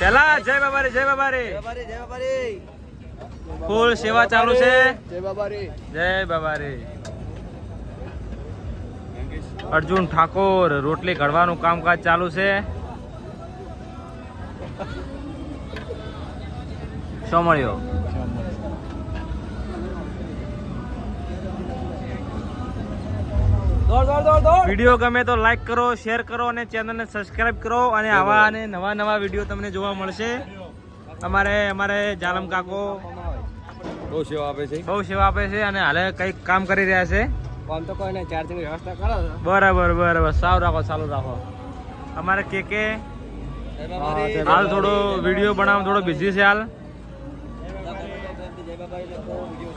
પેલા જય બાબારી જય બાબારી. જય બાબા રે ફૂલ સેવા ચાલુ છે. જય બાબારી. જય બાબારી. અર્જુન ઠાકોર રોટલી ઘડવાનું કામકાજ ચાલુ છે. શું વીડિયો ગમે તો લાઈક કરો શેર કરો અને ચેનલને સબસ્ક્રાઇબ કરો અને આવા અને નવા નવા વીડિયો તમને જોવા મળશે. અમારે અમારે જાલમ કાકો બહુ સેવા આપે છે. બહુ સેવા આપે છે અને હાલે કંઈક કામ કરી રહ્યા છે. ફોન તો કોઈ ચાર્જિંગ વ્યવસ્થા કરો બરાબર બરાબર. સાવ રાખો ચાલુ રાખો. અમારે કે કે? હાલ થોડો વીડિયો બનાવવા થોડો બિઝી છે હાલ.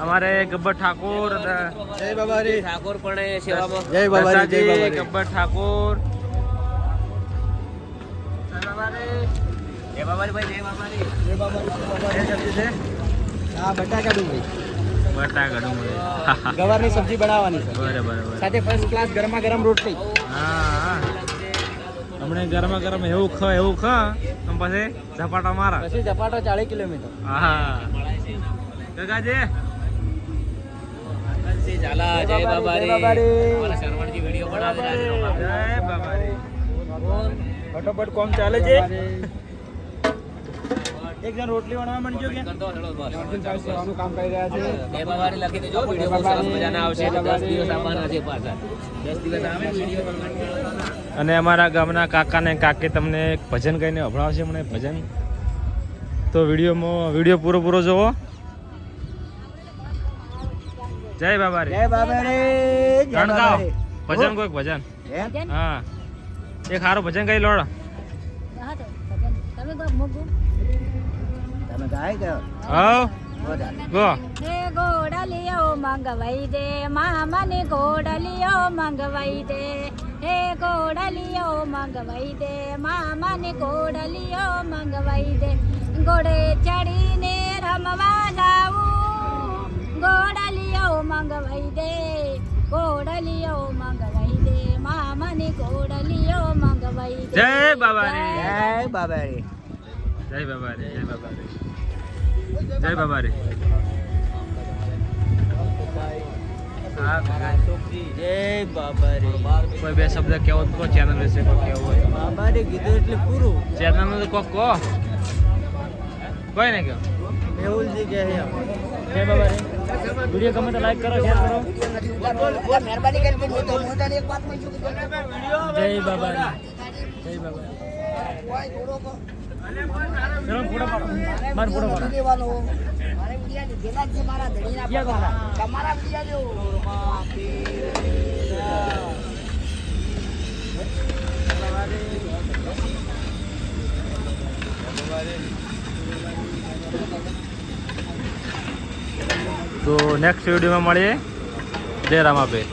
અમારે ગબ્બર ઠાકોર જય બાબારી ઠાકોર પણ સેવામાં જય બાબારી જય બાબારી ગબ્બર ઠાકોર. જય બાબારી ભાઈ જય બાબારી જય બાબારી સબ્જી છે? હા બટાકા ડુંગળી. બટાકા ડુંગળી. ગવારની સબ્જી બનાવવાની છે. બરાબર બરાબર. સાથે ફર્સ્ટ ક્લાસ ગરમા ગરમ રોટલી. હા હમણે ગરમા ગરમ એવું ખ એવું ખ અને પછી ઝપાટા મારા. પછી ઝપાટો ચાલીસ કિલોમીટર. હા. ગગાજી શ્રી ઝાલા જય જય બાબારી બાબારી. અમારા શરવણજી વીડિયો બનાવી રહ્યા છે જય બાબારી. ફટોફટ કોમ ચાલે છે? એક જણ રોટલી વણવા મંડ્યો કે. સેવાનું કામ કરી રહ્યા છે. બે બાબારી લખી દેજો વીડિયો બહુ સરસ મજાના આવશે. એટલે દસ દિવસ આવવાના છે પાછા. 10 દિવસ આવે વીડિયો અને અમારા ગામના કાકા ને કાકી તમને એક ભજન કહીને અભડાવશે મને ભજન. તો વિડીયોમાં વીડિયો પૂરો પૂરો જોવો. જય બાબારી. જય બાબા રે ત્રણ ગાઓ ભજન કોઈક ભજન? હા. એક સારું ભજન કઈ લોડ તમે ગાય કે હવ. ગોડલિયો મંગવાઈ દે. મામાને ગોડલિયો મંગવાઈ દે. હે ગોડલિયો મંગવાઈ દે. મામાને ગોડલિયો મંગવાઈ દે. ઘોડે ચડીને રમવા જાવું ગોડલિયો મંગવાઈ દે ગોડલિયો મંગવાઈ દે મામાની ગોડલિયો મંગવાઈ દે જય બાબારી જય બાબારી જય બાબારી જય બાબારી જય બાબારી. જય બાબારી કોઈ બે શબ્દ કેવો તો કહો ચેનલ વિશે કોઈ કેવું હોય બાબારી કીધું એટલે પૂરું. ચેનલ તો કોક કહો. કોઈ ને કહો. મેહુલજી કે જય બાબારી વીડિયો ગમે તો લાઈક કરો શેર કરો. જય બાબારી જય બાબારી ચલો, ફોટો પાડો. માર ફોટો પાડો. ક્યાં ગામડા? તો નેક્સ્ટ વિડીયોમાં મળીએ. જય રામાભાઈ.